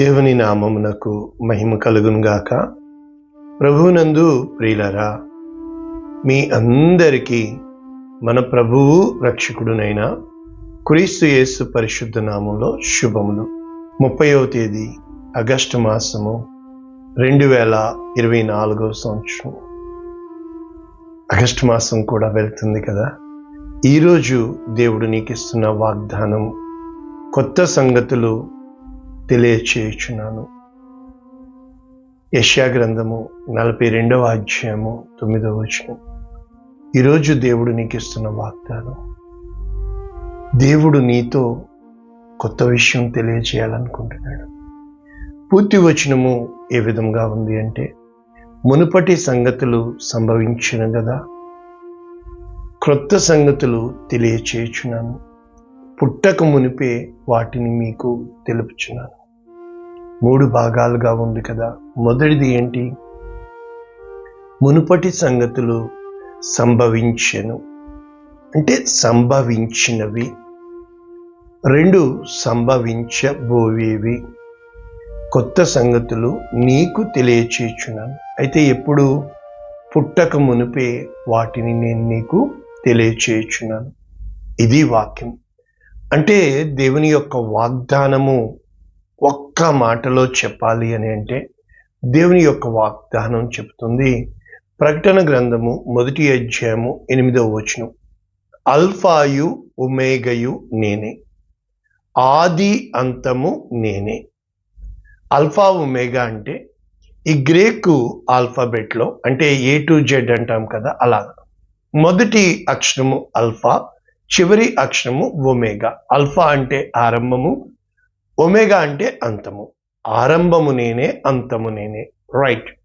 దేవుని నామమునకు మహిమ కలుగును గాక ప్రభువునందు ప్రియులరా మీ అందరికీ మన ప్రభువు రక్షకుడునైన క్రీస్తు యేసు పరిశుద్ధ నామంలో శుభములు. ముప్పైవ తేదీ ఆగస్టు మాసము రెండు వేల ఇరవై నాలుగవ సంవత్సరం ఆగస్టు మాసం కూడా వెళ్తుంది కదా. ఈరోజు దేవుడు నీకు ఇస్తున్న వాగ్దానం కొత్త సంగతులు తెలియచేయుచున్నాను. యష్యా గ్రంథము నలభై రెండవ అధ్యాయము తొమ్మిదవ వచనం. ఈరోజు దేవుడు నీకు ఇస్తున్న వాగ్దానం. దేవుడు నీతో కొత్త విషయం తెలియచేయాలనుకుంటున్నాడు పూర్తి వచనము ఏ విధంగా ఉంది అంటే మునుపటి సంగతులు సంభవించిన కదా క్రొత్త సంగతులు తెలియచేయుచున్నాను. పుట్టక మునిపే వాటిని మీకు తెలుపుచున్నాను. మూడు భాగాలుగా ఉంది కదా. మొదటిది ఏంటి? మునుపటి సంగతులు సంభవించెను. అంటే సంభవించినవి. రెండు సంభవించబోయేవి. కొత్త సంగతులు నీకు తెలియచేచున్నాను అయితే ఎప్పుడు? పుట్టక మునిపే వాటిని నేను నీకు తెలియచేయుచున్నాను ఇది వాక్యం. అంటే దేవుని యొక్క వాగ్దానము ఒక్క మాటలో చెప్పాలి అని అంటే దేవుని యొక్క వాగ్దానం చెబుతుంది. ప్రకటన గ్రంథము మొదటి అధ్యాయము ఎనిమిదవ వచనం. అల్ఫాయు ఉమేగయు నేనే. ఆది అంతము నేనే. అల్ఫా ఉమేగా అంటే ఈ గ్రేకు ఆల్ఫాబెట్లో అంటే ఏ టు జెడ్ అంటాం కదా అలా మొదటి అక్షరము అల్ఫా చివరి అక్షరము ఒమేగా. అల్ఫా అంటే ఆరంభము ఒమేగా అంటే అంతము. ఆరంభము నేనే అంతము నేనే. రైట్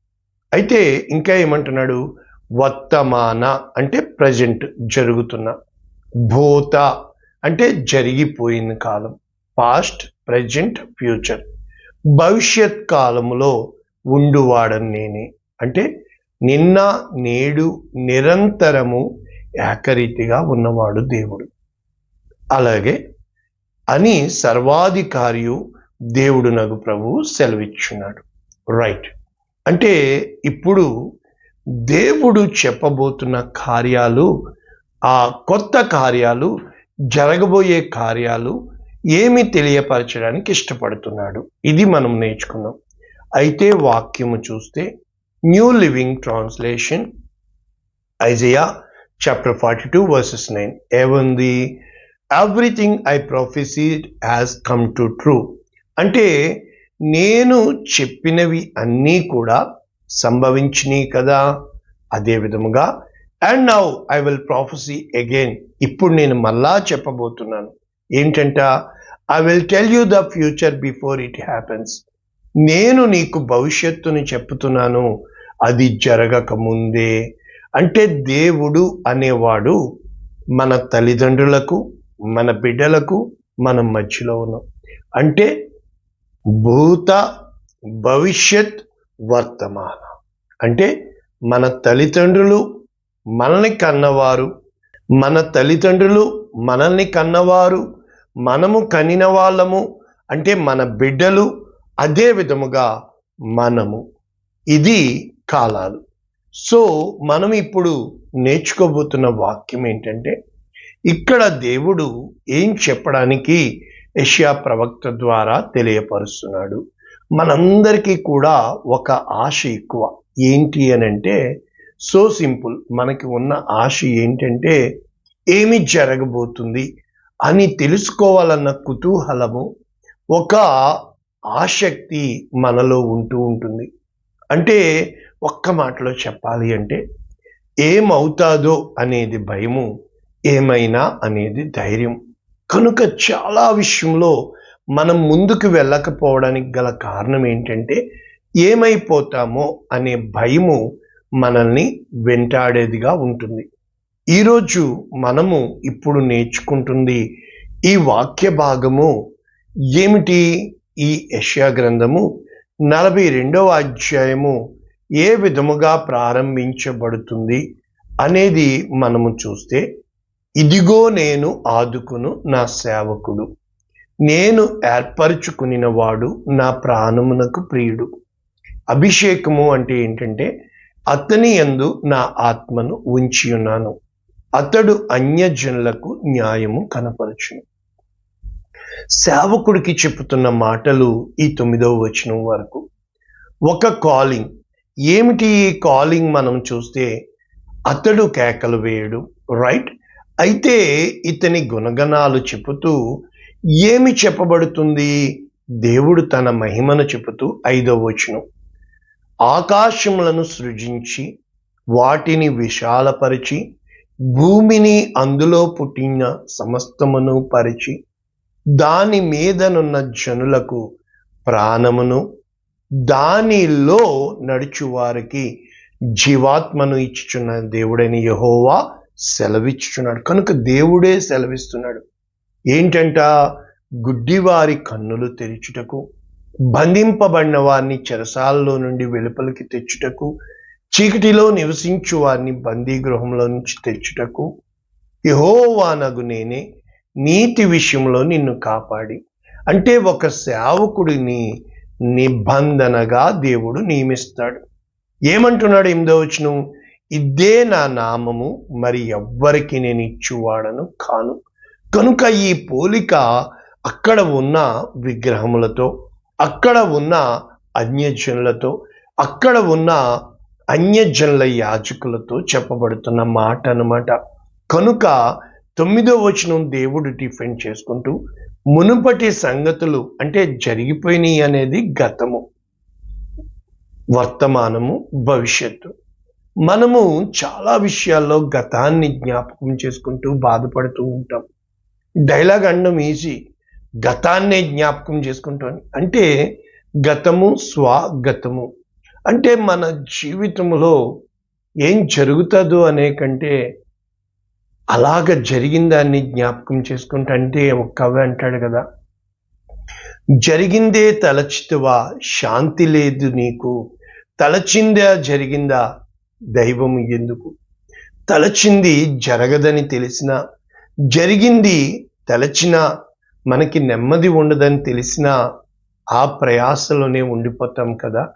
అయితే ఇంకా ఏమంటున్నాడు? వర్తమాన అంటే ప్రజెంట్ జరుగుతున్న. భూత అంటే జరిగిపోయిన కాలం. పాస్ట్ ప్రజెంట్ ఫ్యూచర్ భవిష్యత్ కాలములో ఉండువాడని నేనే. అంటే నిన్న నేడు నిరంతరము ఏకరీతిగా ఉన్నవాడు దేవుడు. అలాగే అని సర్వాధికారియు దేవుడు నగు ప్రభువు సెలవిచ్చున్నాడు. రైట్ అంటే ఇప్పుడు దేవుడు చెప్పబోతున్న కార్యాలు ఆ కొత్త కార్యాలు జరగబోయే కార్యాలు ఏమి తెలియపరచడానికి ఇష్టపడుతున్నాడు? ఇది మనం నేర్చుకున్నాం. అయితే వాక్యము చూస్తే New Living Translation Isaiah chapter forty two verses nine ఏముంది? Everything I prophesied has come to true అంటే నేను చెప్పినవి అన్నీ కూడా సంభవించినాయి కదా? అదే విధముగా and now I will prophesy again ఇప్పుడు నేను మళ్ళా చెప్పబోతున్నాను. ఏంటంట? I will tell you the future before it happens నేను నీకు భవిష్యత్తుని చెప్తున్నాను. అది జరగక ముందే. అంటే దేవుడు అనేవాడు మన తల్లిదండ్రులకు మన బిడ్డలకు మనం మధ్యలో ఉన్నాం. అంటే భూత భవిష్యత్ వర్తమాన. అంటే మన తల్లిదండ్రులు మనల్ని కన్నవారు మన తల్లిదండ్రులు మనల్ని కన్నవారు మనము కనిన వాళ్ళము అంటే మన బిడ్డలు అదే విధముగా మనము. ఇది కాలాలు. సో మనం ఇప్పుడు నేర్చుకోబోతున్న వాక్యం ఏంటంటే ఇక్కడ దేవుడు ఏం చెప్పడానికి యష్యా ప్రవక్త ద్వారా తెలియపరుస్తున్నాడు? మనందరికీ కూడా ఒక ఆశ ఎక్కువ. ఏంటి అని అంటే సో సింపుల్. మనకి ఉన్న ఆశ ఏంటంటే ఏమి జరగబోతుంది అని తెలుసుకోవాలన్న కుతూహలము ఒక ఆసక్తి మనలో ఉంటూ ఉంటుంది. అంటే ఒక్క మాటలో చెప్పాలి అంటే ఏమవుతాదో అనేది భయము ఏమైనా అనేది ధైర్యం. కనుక చాలా విషయంలో మనం ముందుకు వెళ్ళకపోవడానికి గల కారణం ఏంటంటే ఏమైపోతామో అనే భయము మనల్ని వెంటాడేదిగా ఉంటుంది. ఈరోజు మనము ఇప్పుడు నేర్చుకుంటుంది ఈ వాక్య భాగము ఏమిటి? ఈ యష్యా గ్రంథము నలభై రెండవ అధ్యాయము ఏ విధముగా ప్రారంభించబడుతుంది అనేది మనము చూస్తే ఇదిగో నేను ఆదుకును నా సేవకుడు. నేను ఏర్పరచుకునినవాడు నా ప్రాణమునకు ప్రియుడు. అభిషేకము అంటే ఏంటంటే అతని యందు నా ఆత్మను ఉంచి ఉన్నాను అతడు అన్యజనులకు న్యాయము కనపరచును. సేవకుడికి చెబుతున్న మాటలు ఈ తొమ్మిదవ వచనం వరకు. ఒక కాలింగ్. ఏమిటి ఈ కాలింగ్ మనం చూస్తే అతడు కేకలు వేయడు రైట్? అయితే ఇతని గుణగణాలు చెబుతూ ఏమి చెప్పబడుతుంది? దేవుడు తన మహిమను చెబుతూ ఐదవ వచనం. ఆకాశములను సృజించి వాటిని విశాలపరిచి భూమిని అందులో పుట్టిన సమస్తమును పరిచి దాని మీదనున్న జనులకు ప్రాణమును దానిలో నడుచువారికి జీవాత్మను ఇచ్చుచున్న దేవుడని యహోవా సెలవిచ్చుచున్నాడు. కనుక దేవుడే సెలవిస్తున్నాడు. ఏంటంట? గుడ్డివారి కన్నులు తెరిచుటకు బంధింపబడిన వారిని చెరసాల్లో నుండి వెలుపలికి తెచ్చుటకు చీకటిలో నివసించు వారిని బందీ గృహంలో నుంచి తెచ్చుటకు యహోవానగు నేనే నీతి విషయంలో నిన్ను కాపాడి. అంటే ఒక సేవకుడిని నిబంధనగా దేవుడు నియమిస్తాడు. ఏమంటున్నాడు ఎనిమిదో వచ్చును ఇదే నా నామము మరి ఎవ్వరికి నేను ఇచ్చువాడను కాను. కనుక ఈ పోలిక అక్కడ ఉన్న విగ్రహములతో అక్కడ ఉన్న అన్యజనులతో అక్కడ ఉన్న అన్యజనుల యాజకులతో చెప్పబడుతున్న మాట అన్నమాట కనుక తొమ్మిదో వచనం దేవుడు డిఫెండ్ చేసుకుంటూ మునుపటి సంగతులు అంటే జరిగిపోయినాయి అనేది గతము వర్తమానము భవిష్యత్తు. మనము చాలా విషయాల్లో గతాన్ని జ్ఞాపకం చేసుకుంటూ బాధపడుతూ ఉంటాం. డైలాగ్ అనడం ఈజీ. గతాన్నే జ్ఞాపకం చేసుకుంటాం అంటే గతము స్వాగతము. అంటే మన జీవితంలో ఏం జరుగుతుందో అనే కంటే అలాగ జరిగిందాన్ని జ్ఞాపకం చేసుకుంటా అంటే ఒక కవి అంటాడు కదా జరిగిందే తలచితువా శాంతి లేదు నీకు. తలచిందా జరిగిందా దైవం ఎందుకు? తలచింది జరగదని తెలిసిన జరిగింది తలచిన మనకి నెమ్మది ఉండదని తెలిసిన ఆ ప్రయాసలోనే ఉండిపోతాం కదా?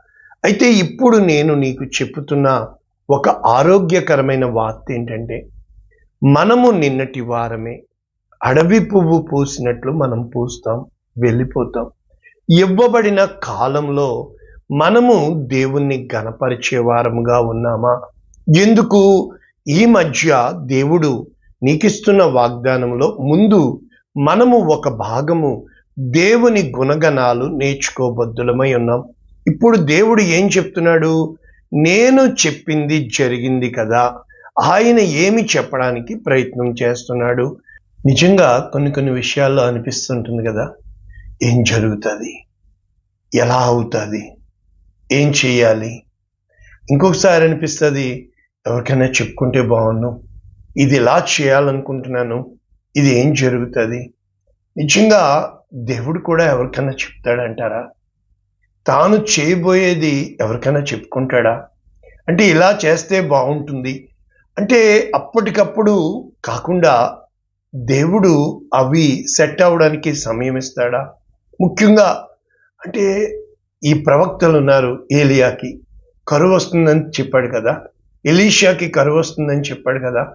అయితే ఇప్పుడు నేను నీకు చెప్తున్న ఒక ఆరోగ్యకరమైన వార్త ఏంటంటే మనము నిన్నటి వారమే అడవి పువ్వు పూసినట్లు మనం పూస్తాం వెళ్ళిపోతాం. ఇవ్వబడిన కాలంలో మనము దేవుణ్ణి గణపరిచే వారముగా ఉన్నామా? ఎందుకు? ఈ మధ్య దేవుడు నీకిస్తున్న వాగ్దానంలో ముందు మనము ఒక భాగము దేవుని గుణగణాలు నేర్చుకోబద్దులమై ఉన్నాం. ఇప్పుడు దేవుడు ఏం చెప్తున్నాడు? నేను చెప్పింది జరిగింది కదా ఆయన ఏమి చెప్పడానికి ప్రయత్నం చేస్తున్నాడు? నిజంగా కొన్ని కొన్ని విషయాల్లో అనిపిస్తుంటుంది కదా ఏం జరుగుతుంది? ఎలా అవుతుంది? ఏం చేయాలి ఇంకొకసారి అనిపిస్తుంది ఎవరికైనా చెప్పుకుంటే బాగుండు. ఇది ఎలా చేయాలనుకుంటున్నాను? ఇది ఏం జరుగుతుంది? నిజంగా దేవుడు కూడా ఎవరికైనా చెప్తాడంటారా? తాను చేయబోయేది ఎవరికైనా చెప్పుకుంటాడా? అంటే ఇలా చేస్తే బాగుంటుంది. అంటే అప్పటికప్పుడు కాకుండా దేవుడు అవి సెట్ అవ్వడానికి సమయం ఇస్తాడా? ముఖ్యంగా అంటే ఈ ప్రవక్తలు ఉన్నారు ఏలియాకి. కరువు వస్తుందని చెప్పాడు కదా. ఎలీషియాకి కరువు వస్తుందని చెప్పాడు కదా.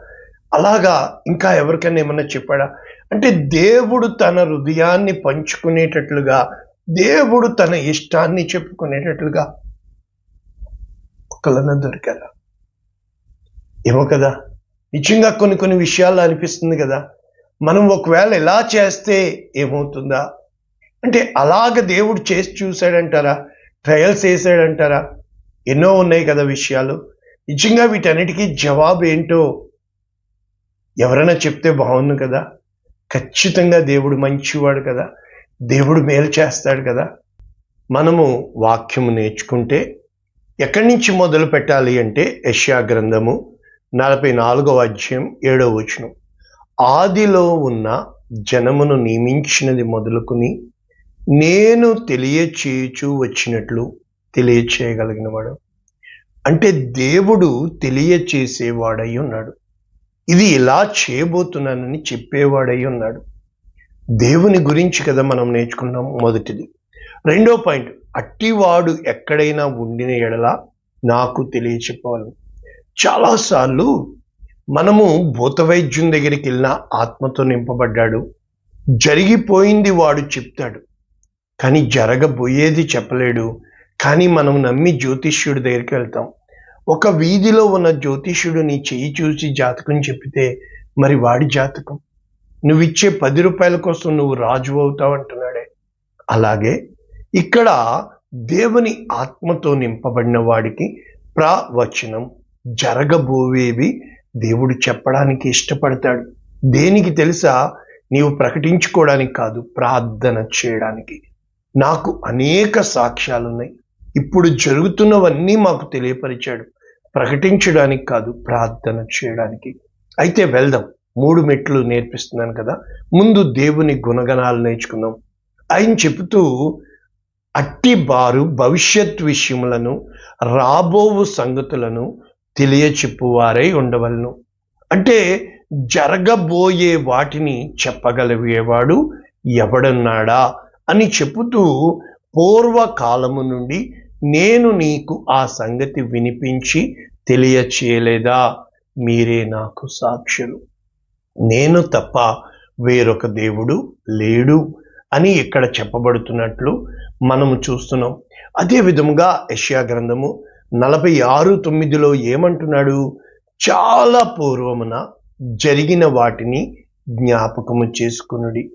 అలాగా ఇంకా ఎవరికైనా ఏమన్నా చెప్పాడా? అంటే దేవుడు తన హృదయాన్ని పంచుకునేటట్లుగా దేవుడు తన ఇష్టాన్ని చెప్పుకునేటట్లుగా ఒకళ్ళన దొరికారా? ఏమో కదా. నిజంగా కొన్ని కొన్ని విషయాలు అనిపిస్తుంది కదా. మనం ఒకవేళ ఎలా చేస్తే ఏమవుతుందా? అంటే అలాగ దేవుడు చేసి చూశాడంటారా? ట్రయల్స్ వేసాడంటారా ఎన్నో ఉన్నాయి కదా విషయాలు. నిజంగా వీటన్నిటికీ జవాబు ఏంటో ఎవరైనా చెప్తే బాగుంది కదా? ఖచ్చితంగా దేవుడు మంచివాడు కదా? దేవుడు మేలు చేస్తాడు కదా? మనము వాక్యము నేర్చుకుంటే ఎక్కడి నుంచి మొదలు పెట్టాలి అంటే యష్యా గ్రంథము నలభై నాలుగవ అధ్యాయం ఏడవ వచనం. ఆదిలో ఉన్న జనమును నియమించినది మొదలుకుని నేను తెలియచేయచూ వచ్చినట్లు తెలియచేయగలిగినవాడు. అంటే దేవుడు తెలియచేసేవాడై ఉన్నాడు. ఇది ఇలా చేయబోతున్నానని చెప్పేవాడై ఉన్నాడు. దేవుని గురించి కదా మనం నేర్చుకున్నాం మొదటిది. రెండో పాయింట్ అట్టివాడు ఎక్కడైనా ఉండిన ఎడల నాకు తెలియచెప్పవాలి చాలాసార్లు మనము భూతవైద్యం దగ్గరికి వెళ్ళిన ఆత్మతో నింపబడ్డాడు. జరిగిపోయింది వాడు చెప్తాడు. కానీ జరగబోయేది చెప్పలేడు. కానీ మనం నమ్మి జ్యోతిష్యుడి దగ్గరికి వెళ్తాం. ఒక వీధిలో ఉన్న జ్యోతిష్యుడు నీ చెయ్యి చూసి జాతకం చెప్పితే మరి వాడి జాతకం? నువ్వు ఇచ్చే పది రూపాయల కోసం నువ్వు రాజు అవుతావు అంటున్నాడే. అలాగే ఇక్కడ దేవుని ఆత్మతో నింపబడిన వాడికి ప్రవచనం జరగబోవేవి దేవుడు చెప్పడానికి ఇష్టపడతాడు. దేనికి తెలుసా? నీవు ప్రకటించుకోవడానికి కాదు ప్రార్థన చేయడానికి. నాకు అనేక సాక్ష్యాలు ఉన్నాయి ఇప్పుడు జరుగుతున్నవన్నీ మాకు తెలియపరిచాడు. ప్రకటించడానికి కాదు ప్రార్థన చేయడానికి. అయితే వెళ్దాం. మూడు మెట్లు నేర్పిస్తున్నాను కదా. ముందు దేవుని గుణగణాలు నేర్చుకుందాం. ఆయన చెబుతూ అట్టి బారు భవిష్యత్ విషయములను రాబోవు సంగతులను తెలియచెప్పువారై ఉండవలను. అంటే జరగబోయే వాటిని చెప్పగలిగేవాడు ఎవడున్నాడా? అని చెబుతూ పూర్వకాలము నుండి నేను నీకు ఆ సంగతి వినిపించి తెలియచేయలేదా? మీరే నాకు సాక్షులు. నేను తప్ప వేరొక దేవుడు లేడు అని ఇక్కడ చెప్పబడుతున్నట్లు మనము చూస్తున్నాం. అదే విధముగా యష్యా గ్రంథము నలభై ఆరు తొమ్మిదిలో ఏమంటున్నాడు? చాలా పూర్వమున జరిగిన వాటిని జ్ఞాపకము చేసుకునుడి.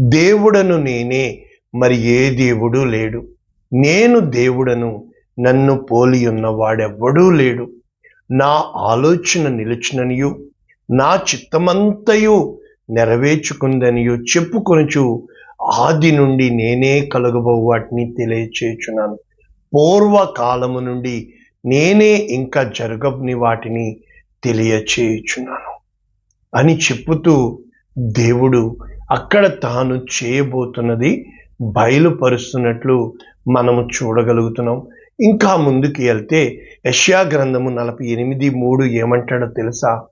దేవుడను నేనే మరి ఏ దేవుడు లేడు. నేను దేవుడను నన్ను పోలి ఉన్నవాడెవ్వడూ లేడు. నా ఆలోచన నిలిచిననియు నా చిత్తమంతయు నెరవేర్చుకుందనియు చెప్పుకొనుచు ఆది నుండి నేనే కలుగబో వాటిని తెలియచేయుచున్నాను. పూర్వకాలము నుండి నేనే ఇంకా జరగని వాటిని తెలియచేయుచున్నాను. అని చెప్పుతూ దేవుడు అక్కడ తాను చేయబోతున్నది బయలుపరుస్తున్నట్లు మనము చూడగలుగుతున్నాం. ఇంకా ముందుకు వెళ్తే యష్యా గ్రంథము నలభై ఎనిమిది మూడు ఏమంటాడో తెలుసా?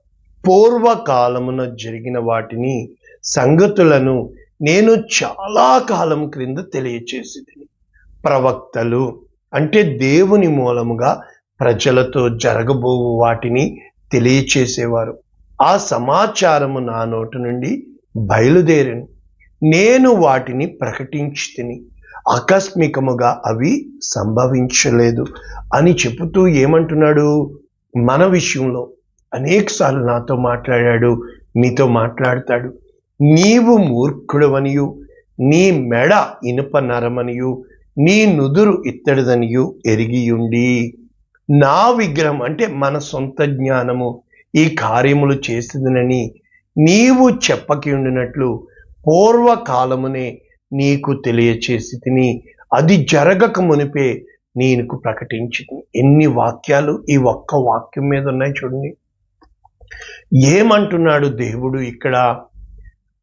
పూర్వకాలమున జరిగిన వాటిని సంగతులను నేను చాలా కాలం క్రింద తెలియచేసేది ప్రవక్తలు అంటే దేవుని మూలముగా ప్రజలతో జరగబోవు వాటిని తెలియచేసేవారు. ఆ సమాచారము నా నోటి నుండి బయలుదేరిను. నేను వాటిని ప్రకటించి తిని ఆకస్మికముగా అవి సంభవించలేదు అని చెబుతూ ఏమంటున్నాడు? మన విషయంలో అనేకసార్లు నాతో మాట్లాడాడు మీతో మాట్లాడతాడు. నీవు మూర్ఖుడవనియు నీ మెడ ఇనుప నరమనియు నీ నుదురు ఇత్తడిదనియు ఎరిగియుండి. నా విగ్రహం అంటే మన సొంత జ్ఞానము ఈ కార్యములు చేసిందనని నీవు చెప్పకి ఉండినట్లు పూర్వకాలమునే నీకు తెలియచేసి తిని అది జరగక మునిపే నీకు ప్రకటించింది. ఎన్ని వాక్యాలు ఈ ఒక్క వాక్యం మీద ఉన్నాయి చూడండి. ఏమంటున్నాడు దేవుడు ఇక్కడ?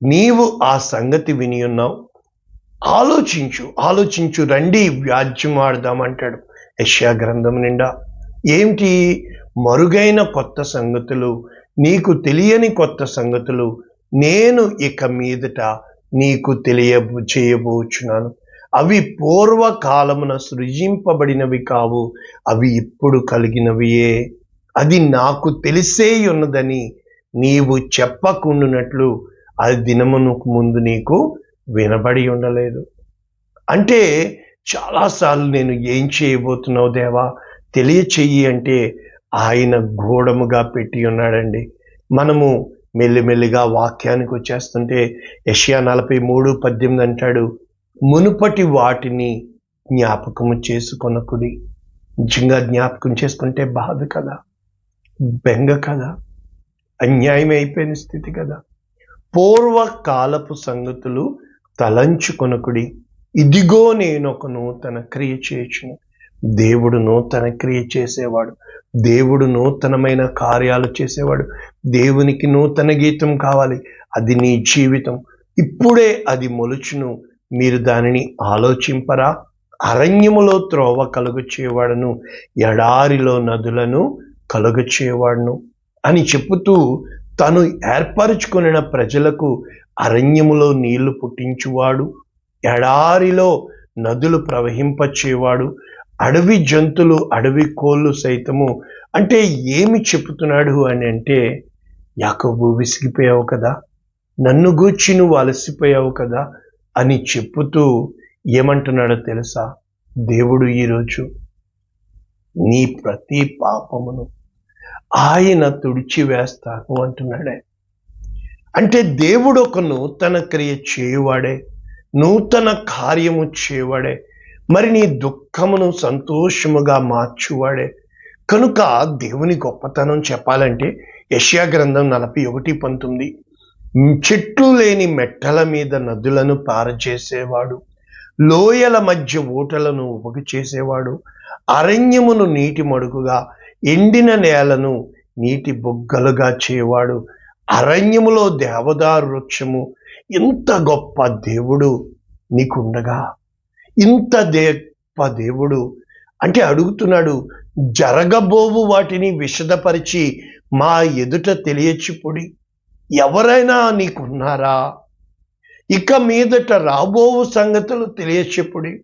నీవు ఆ సంగతి విని ఉన్నావు. ఆలోచించు ఆలోచించు రండి వ్యాజ్యం ఆడదామంటాడు యష్యా గ్రంథం నిండా. ఏమిటి? మరుగైన కొత్త సంగతులు నీకు తెలియని కొత్త సంగతులు నేను ఇక మీదట నీకు తెలియ చేయబోచున్నాను. అవి పూర్వకాలమున సృజింపబడినవి కావు అవి ఇప్పుడు కలిగినవియే. అది నాకు తెలిసే ఉన్నదని నీవు చెప్పకుండునట్లు అది దినమునకు ముందు నీకు వినబడి ఉండలేదు. అంటే చాలాసార్లు నేను ఏం చేయబోతున్నావు దేవా? తెలియచెయ్యి అంటే ఆయన గూఢముగా పెట్టి ఉన్నాడండి. మనము మెల్లిమెల్లిగా వాక్యానికి వచ్చేస్తుంటే యషియా నలభై మూడు పద్దెనిమిది అంటాడు మునుపటి వాటిని జ్ఞాపకము చేసుకొనకుడి. నిజంగా జ్ఞాపకం చేసుకుంటే బాధ కదా బెంగ కదా అన్యాయం అయిపోయిన స్థితి కదా. పూర్వకాలపు సంగతులు తలంచుకొనకుడి. ఇదిగో నేను ఒక నూతన క్రియ చేయచును. దేవుడు నూతన క్రియ చేసేవాడు. దేవుడు నూతనమైన కార్యాలు చేసేవాడు. దేవునికి నూతన గీతం కావాలి. అది నీ జీవితం. ఇప్పుడే అది మొలుచును. మీరు దానిని ఆలోచింపరా? అరణ్యములో త్రోవ కలుగు ఎడారిలో నదులను కలుగు చేయవాడును అని చెప్పుతూ తను ఏర్పరచుకున్న ప్రజలకు అరణ్యములో నీళ్ళు పుట్టించువాడు. ఎడారిలో నదులు ప్రవహింపచేవాడు. అడవి జంతులు అడవి కోళ్ళు సైతము అంటే ఏమి చెప్తున్నాడు అని అంటే యాకబు విసిగిపోయావు కదా నన్ను గూర్చి నువ్వు అలసిపోయావు కదా అని చెప్పుతూ ఏమంటున్నాడో తెలుసా? దేవుడు ఈరోజు నీ ప్రతి పాపమును ఆయన తుడిచివేస్తాను అంటున్నాడే. అంటే దేవుడు ఒక నూతన క్రియ చేయువాడే నూతన కార్యము చేయవాడే మరి నీ దుఃఖమును సంతోషముగా మార్చువాడే. కనుక దేవుని గొప్పతనం చెప్పాలంటే యష్యా గ్రంథం నలభై ఒకటి పంతొమ్మిది. చెట్లు లేని మెట్టల మీద నదులను పారచేసేవాడు లోయల మధ్య ఊటలను ఉపగు చేసేవాడు అరణ్యమును నీటి మడుగుగా ఎండిన నేలను నీటి బొగ్గలుగా చేయవాడు అరణ్యములో దేవదారు వృక్షము ఇంత గొప్ప దేవుడు నీకుండగా. ఇంత దేప్ప దేవుడు. అంటే అడుగుతున్నాడు జరగబోవు వాటిని విషదపరిచి మా ఎదుట తెలియచిపుడి. ఎవరైనా నీకున్నారా? ఇక మీదట రాబోవు సంగతులు తెలియచెప్పుడి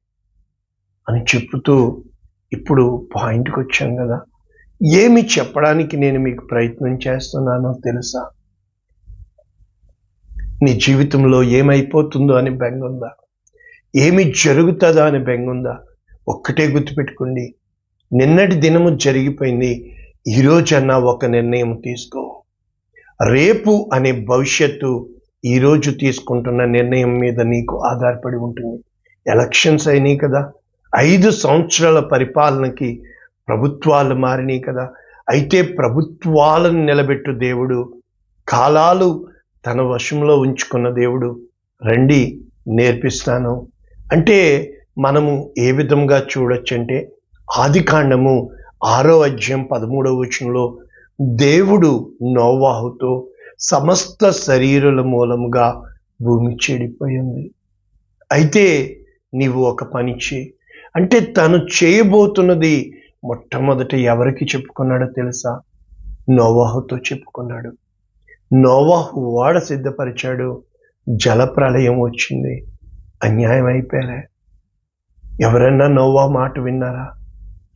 అని చెప్తూ ఇప్పుడు పాయింట్కి వచ్చాం కదా. ఏమి చెప్పడానికి నేను మీకు ప్రయత్నం చేస్తున్నానో తెలుసా? నీ జీవితంలో ఏమైపోతుందో అని బెంగుందా ఏమి జరుగుతుందా అని బెంగుందా? ఒక్కటే గుర్తుపెట్టుకోండి నిన్నటి దినము జరిగిపోయింది ఈరోజన్నా ఒక నిర్ణయం తీసుకో. రేపు అనే భవిష్యత్తు ఈరోజు తీసుకుంటున్న నిర్ణయం మీద నీకు ఆధారపడి ఉంటుంది. ఎలక్షన్స్ అయినాయి కదా ఐదు సంవత్సరాల పరిపాలనకి ప్రభుత్వాలు మారినాయి కదా అయితే ప్రభుత్వాలను నిలబెట్టు దేవుడు కాలాలు తన వశంలో ఉంచుకున్న దేవుడు. రండి నేర్పిస్తాను. అంటే మనము ఏ విధంగా చూడొచ్చంటే ఆది కాండము ఆరో అధ్యాయం పదమూడవ వచనంలో దేవుడు నోవాహుతో సమస్త శరీరుల మూలముగా భూమి చెడిపోయింది. అయితే నీవు ఒక పని చేయి అంటే తను చేయబోతున్నది మొట్టమొదట ఎవరికి చెప్పుకున్నాడో తెలుసా? నోవాహుతో చెప్పుకున్నాడు. నోవాహు వాడ సిద్ధపరిచాడు. జలప్రలయం వచ్చింది. అన్యాయం అయిపోయారా ఎవరన్నా నోవా మాట విన్నారా?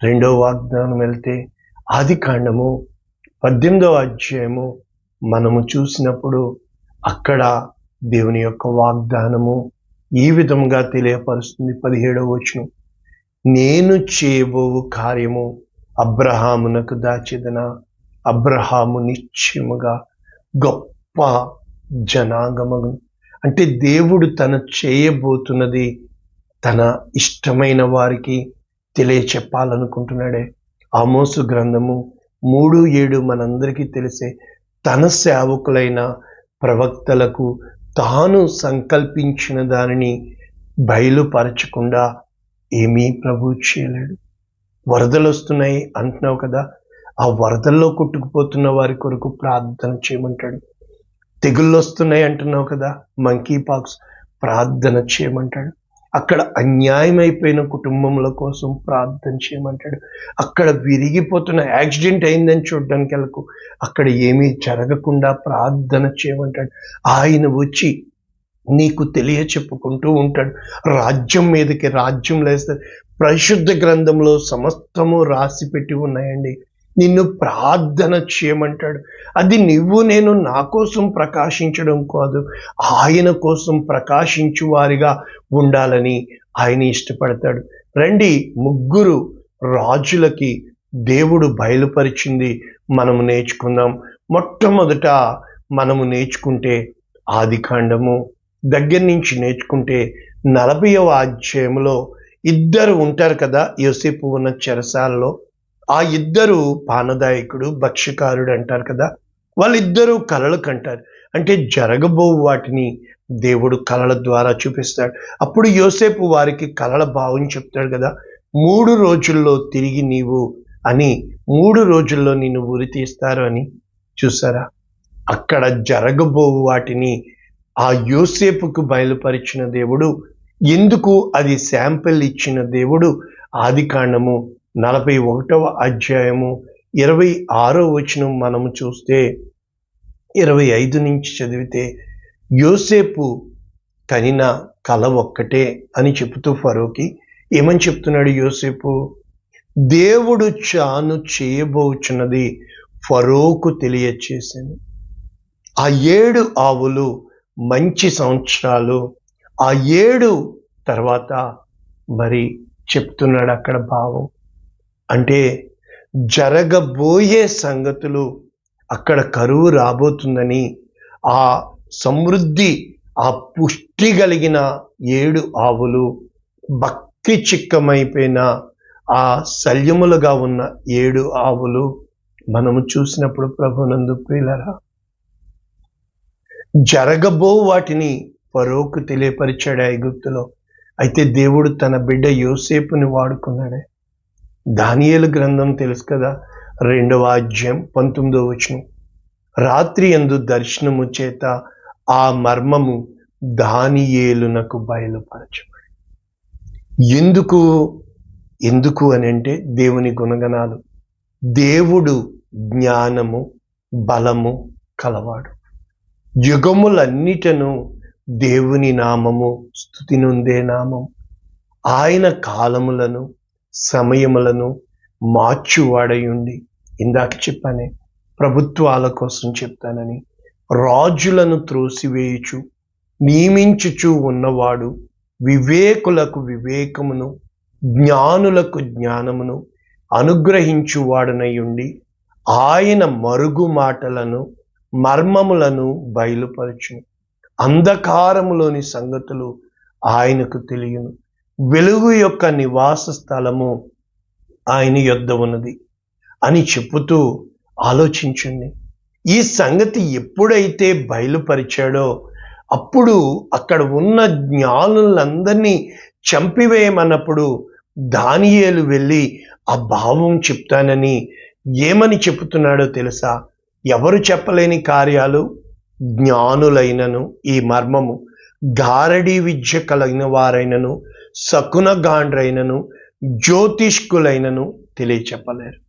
రెండో వాగ్దానం వెళ్తే ఆది కాండము పద్దెనిమిదవ అధ్యాయము మనము చూసినప్పుడు అక్కడ దేవుని యొక్క వాగ్దానము ఈ విధంగా తెలియపరుస్తుంది. పదిహేడవ వచనం. నేను చేయబోవు కార్యము అబ్రహామునకు దాచిదన? అబ్రహాము నిశ్చయముగా గొప్ప జనాగమను అంటే దేవుడు తన చేయబోతున్నది తన ఇష్టమైన వారికి తెలియచెప్పాలనుకుంటున్నాడే. ఆమోసు గ్రంథము మూడు ఏడు మనందరికీ తెలిసే తన సేవకులైన ప్రవక్తలకు తాను సంకల్పించిన దానిని బయలుపరచకుండా ఏమీ ప్రభు చేయలేడు. వరదలు వస్తున్నాయి అంటున్నావు కదా ఆ వరదల్లో కొట్టుకుపోతున్న వారి కొరకు ప్రార్థన చేయమంటాడు. తెగుళ్ళు వస్తున్నాయి అంటున్నావు కదా మంకీ పాక్స్ ప్రార్థన చేయమంటాడు. అక్కడ అన్యాయం అయిపోయిన కుటుంబముల కోసం ప్రార్థన చేయమంటాడు. అక్కడ విరిగిపోతున్న యాక్సిడెంట్ అయిందని చూడడానికి వెళ్ళకు. అక్కడ ఏమీ జరగకుండా ప్రార్థన చేయమంటాడు. ఆయన వచ్చి నీకు తెలియ చెప్పుకుంటూ ఉంటాడు. రాజ్యం మీదకి రాజ్యం లేస్తారు పరిశుద్ధ గ్రంథంలో సమస్తము రాసి పెట్టి ఉన్నాయండి. నిన్ను ప్రార్థన చేయమంటాడు. అది నువ్వు నేను నా కోసం ప్రకాశించడం కాదు. ఆయన కోసం ప్రకాశించు వారిగా ఉండాలని ఆయన ఇష్టపడతాడు. రండి ముగ్గురు రాజులకి దేవుడు బయలుపరిచింది మనము నేర్చుకుందాం. మొట్టమొదట మనము నేర్చుకుంటే ఆది కాండము దగ్గర నుంచి నేర్చుకుంటే నలభైవ అధ్యాయంలో ఇద్దరు ఉంటారు కదా యోసేపు ఉన్న చెరసాలలో. ఆ ఇద్దరు పానదాయకుడు భక్ష్యకారుడు అంటారు కదా వాళ్ళిద్దరూ కలలు కంటారు. అంటే జరగబో వాటిని దేవుడు కళల ద్వారా చూపిస్తాడు. అప్పుడు యోసేపు వారికి కళల భావం చెప్తాడు కదా మూడు రోజుల్లో తిరిగి నీవు అని మూడు రోజుల్లో నిన్ను ఉరి తీస్తారు అని చూసారా? అక్కడ జరగబో వాటిని ఆ యోసేపుకు బయలుపరిచిన దేవుడు ఎందుకు అది శాంపిల్ ఇచ్చిన దేవుడు ఆది కాండము నలభై ఒకటవ అధ్యాయము ఇరవై ఆరో వచనం మనము చూస్తే ఇరవై ఐదు నుంచి చదివితే యోసేపు కనిన కల ఒక్కటే అని చెబుతూ ఫరోకి ఏమని చెప్తున్నాడు యోసేపు? దేవుడు చాను చేయబోచున్నది ఫరోకు తెలియచేసింది ఆ ఏడు ఆవులు మంచి సంవత్సరాలు ఆ ఏడు తర్వాత మరి చెప్తున్నాడు అక్కడ భావం. అంటే జరగబోయే సంగతులు అక్కడ కరువు రాబోతుందని ఆ సమృద్ధి ఆ పుష్టి కలిగిన ఏడు ఆవులు భక్తి చిక్కమైపోయిన ఆ శల్యములుగా ఉన్న ఏడు ఆవులు మనము చూసినప్పుడు ప్రభునందు ప్రియులరా జరగబో వాటిని పరోకు తెలియపరిచాడు ఐగుప్తులో అయితే దేవుడు తన బిడ్డ యోసేపుని వాడుకున్నాడే. దానియేలు గ్రంథం తెలుసు కదా? రెండవ అధ్యాయం పంతొమ్మిదో వచనం. రాత్రి ఎందు దర్శనము చేత ఆ మర్మము దానియేలునకు బయలుపరచబడి. ఎందుకు? ఎందుకు అని అంటే దేవుని గుణగణాలు. దేవుడు జ్ఞానము బలము కలవాడు. యుగములన్నిటను దేవుని నామము స్థుతి నుండే నామం. ఆయన కాలములను సమయములను మార్చువాడయుండి. ఇందాక చెప్పానే ప్రభుత్వాల కోసం చెప్తానని రాజులను త్రోసివేయుచు నియమించుచు ఉన్నవాడు వివేకులకు వివేకమును జ్ఞానులకు జ్ఞానమును అనుగ్రహించువాడనయుండి ఆయన మరుగు మాటలను మర్మములను బయలుపరచును. అంధకారములోని సంగతులు ఆయనకు తెలియను. వెలుగు యొక్క నివాస స్థలము ఆయన యొద్ద ఉన్నది అని చెప్పుతూ ఆలోచించండి. ఈ సంగతి ఎప్పుడైతే బయలుపరిచాడో అప్పుడు అక్కడ ఉన్న జ్ఞానులందరినీ చంపివేయమన్నప్పుడు దానియేలు వెళ్ళి ఆ భావం చెప్తానని ఏమని చెప్తున్నాడో తెలుసా? ఎవరు చెప్పలేని కార్యాలు? జ్ఞానులైనను ఈ మర్మము. గారడీ విద్య కలిగిన వారైనను సకునగాండ్రైనను జ్యోతిష్కులైనను తెలియచెప్పలేరు.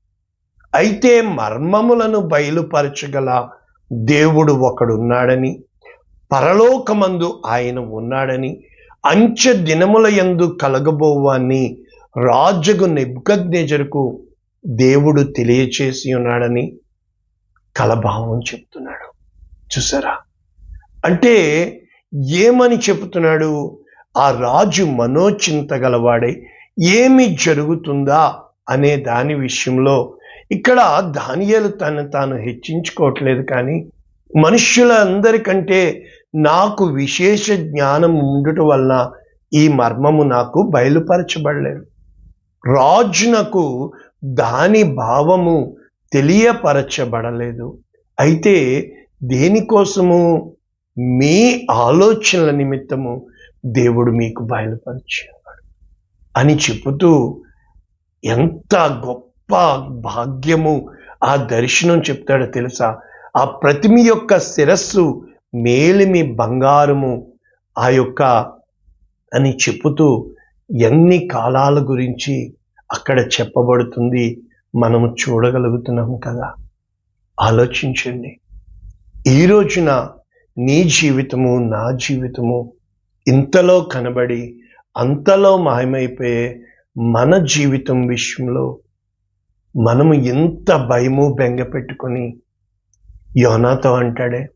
అయితే మర్మములను బయలుపరచగల దేవుడు ఒకడున్నాడని పరలోకమందు ఆయన ఉన్నాడని అంచె దినముల యందు కలగబోవాన్ని రాజుకు నిబ్గజ్ఞజరుకు దేవుడు తెలియచేసి ఉన్నాడని కలభావం చెప్తున్నాడు. చూసారా? అంటే ఏమని చెప్తున్నాడు? ఆ రాజు మనోచింత గలవాడే ఏమి జరుగుతుందా అనే దాని విషయంలో ఇక్కడ ధాన్యాలు తను తాను హెచ్చించుకోవట్లేదు కానీ మనుష్యులందరికంటే నాకు విశేష జ్ఞానం ఉండటం వలన ఈ మర్మము నాకు బయలుపరచబడలేదు. రాజునకు దాని భావము తెలియపరచబడలేదు. అయితే దేనికోసము? మీ ఆలోచనల నిమిత్తము దేవుడు మీకు బయలుపరిచేవాడు అని చెబుతూ ఎంత గొప్ప భాగ్యము ఆ దర్శనం చెప్తాడో తెలుసా? ఆ ప్రతిమ యొక్క శిరస్సు మేలిమి బంగారము ఆ యొక్క అని చెప్పుతూ ఎన్ని కాలాల గురించి అక్కడ చెప్పబడుతుంది మనము చూడగలుగుతున్నాం కదా? ఆలోచించండి. ఈ రోజున నీ జీవితము నా జీవితము ఇంతలో కనబడి అంతలో మాయమైపోయే మన జీవితం విషయంలో మనము ఎంత భయము బెంగ పెట్టుకొని యోనాతో అంటాడే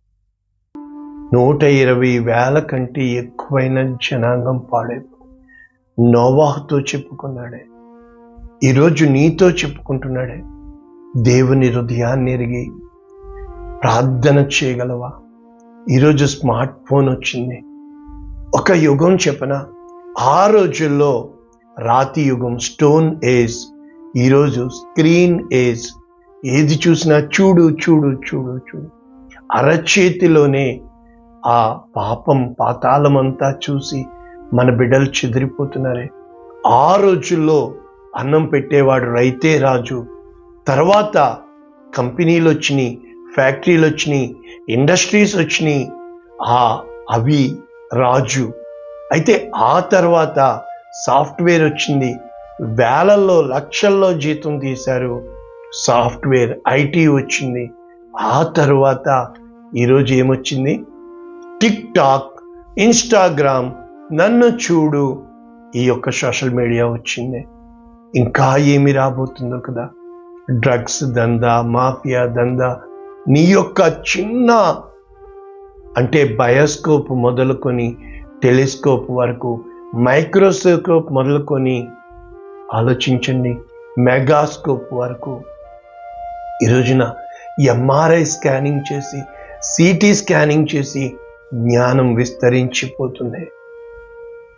నూట ఇరవై వేల కంటే ఎక్కువైన జనాంగం పాడైపో నోవాహుతో చెప్పుకున్నాడే ఈరోజు నీతో చెప్పుకుంటున్నాడే దేవుని హృదయాన్ని ఎరిగి ప్రార్థన చేయగలవా? ఈరోజు స్మార్ట్ ఫోన్ వచ్చింది. ఒక యుగం చెప్పన? ఆ రోజుల్లో రాతి యుగం స్టోన్ ఏజ్ ఈరోజు స్క్రీన్ ఏజ్ ఏది చూసినా చూడు చూడు చూడు చూడు. అరచేతిలోనే ఆ పాపం పాతాళమంతా చూసి మన బిడ్డలు చెదిరిపోతున్నారే. ఆ రోజుల్లో అన్నం పెట్టేవాడు రైతే రాజు. తర్వాత కంపెనీలు వచ్చినాయి ఫ్యాక్టరీలు వచ్చినాయి ఇండస్ట్రీస్ వచ్చినాయి. ఆ అవి రాజు. అయితే ఆ తర్వాత సాఫ్ట్వేర్ వచ్చింది. వేలల్లో లక్షల్లో జీతం తీశారు. సాఫ్ట్వేర్ ఐటీ వచ్చింది. ఆ తర్వాత ఈరోజు ఏమొచ్చింది? టిక్ టాక్ ఇన్స్టాగ్రామ్ నన్ను చూడు ఈ యొక్క సోషల్ మీడియా వచ్చింది. ఇంకా ఏమి రాబోతుందో కదా. డ్రగ్స్ దందా మాఫియా దందా నీ యొక్క చిన్న అంటే బయోస్కోప్ మొదలుకొని టెలిస్కోప్ వరకు మైక్రోస్కోప్ మొదలుకొని ఆలోచించండి. మెగాస్కోప్ వరకు. ఈ రోజున ఎంఆర్ఐ స్కానింగ్ చేసి సిటీ స్కానింగ్ చేసి జ్ఞానం విస్తరించిపోతుంది.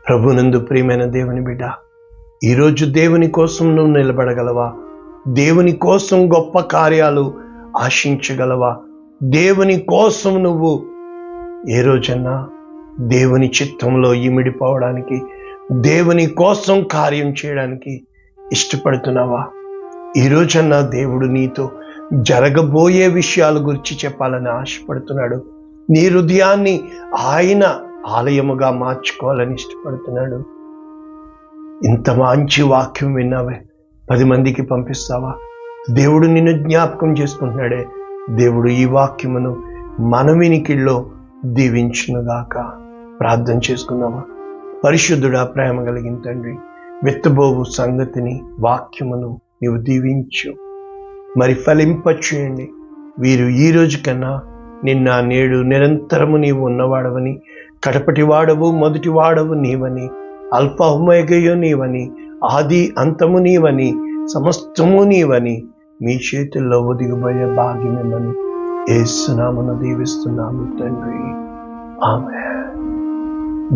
ప్రభునందు ప్రియమైన దేవుని బిడ్డ ఈరోజు దేవుని కోసం నువ్వు నిలబడగలవా? దేవుని కోసం గొప్ప కార్యాలు ఆశించగలవా? దేవుని కోసం నువ్వు ఏ రోజన్నా దేవుని చిత్తంలో ఇమిడిపోవడానికి దేవుని కోసం కార్యం చేయడానికి ఇష్టపడుతున్నావా? ఈ రోజన్నా దేవుడు నీతో జరగబోయే విషయాల గురించి చెప్పాలని ఆశపడుతున్నాడు. నీ హృదయాన్ని ఆయన ఆలయముగా మార్చుకోవాలని ఇష్టపడుతున్నాడు. ఇంత మంచి వాక్యం విన్నావే? పది మందికి పంపిస్తావా? దేవుడు నిన్ను జ్ఞాపకం చేసుకుంటున్నాడే. దేవుడు ఈ వాక్యమును మన వినికిల్లో దీవించునుగాక. ప్రార్థన చేసుకుందామా? పరిశుద్ధుడా ప్రేమ కలిగిన తండ్రి విత్తబోవు సంగతిని వాక్యమును నీవు దీవించు. మరి ఫలింపచేయండి. వీరు ఈ రోజు కన్నా నిన్న నేడు నిరంతరము నీవు ఉన్నవాడవని కడపటి వాడవు మొదటి వాడవు నీవని అల్పహుమయగయో నీవని ఆది అంతము నీవని సమస్తము నీవని మీ చేతుల్లో ఒదిగిపోయే భాగ్యమేమని ఏసునామను దీవిస్తున్నాము తండ్రి ఆమె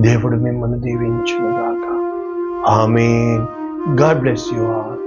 దేవుడు మిమ్మల్ని దీవించుగాక ఆమె గాడ్ బ్లెస్ యు ఆల్